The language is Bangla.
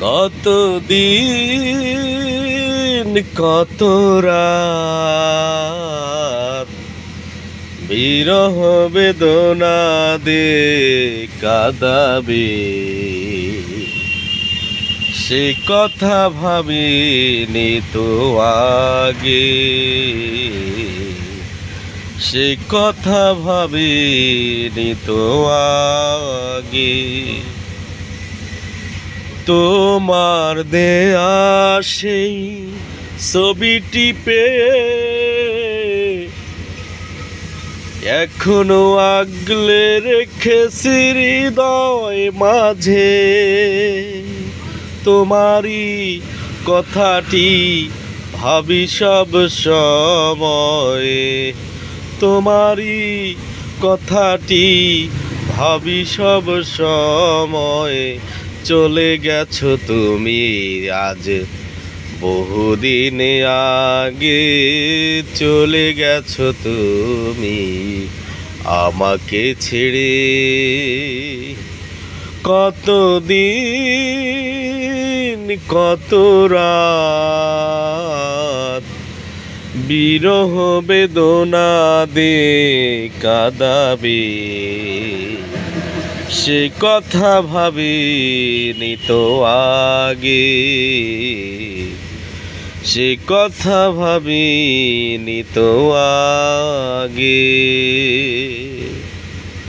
কত দিন কত রাত? বিরহ বেদনা দে কাদাবে। সে কথা ভাবিনি তো আগে। সে কথা ভাবিনি তো আগে। তোমার দেয়া সেই ছবিটি পেয়ে এখনও আগলে রেখেছি হৃদয় মাঝে। তোমারই কথাটি ভাবি সব সময়। তোমারই কথাটি ভাবি সব সময়। চলে গেছো তুমি আজ। বহুদিন আগে চলে গেছো তুমি আমাকে ছেড়ে। কতদিন, কত রাত? বিরহ বেদনা দে কাদাবে। সে কথা ভাবিনি তো আগে। সে কথা ভাবিনি তো আগে।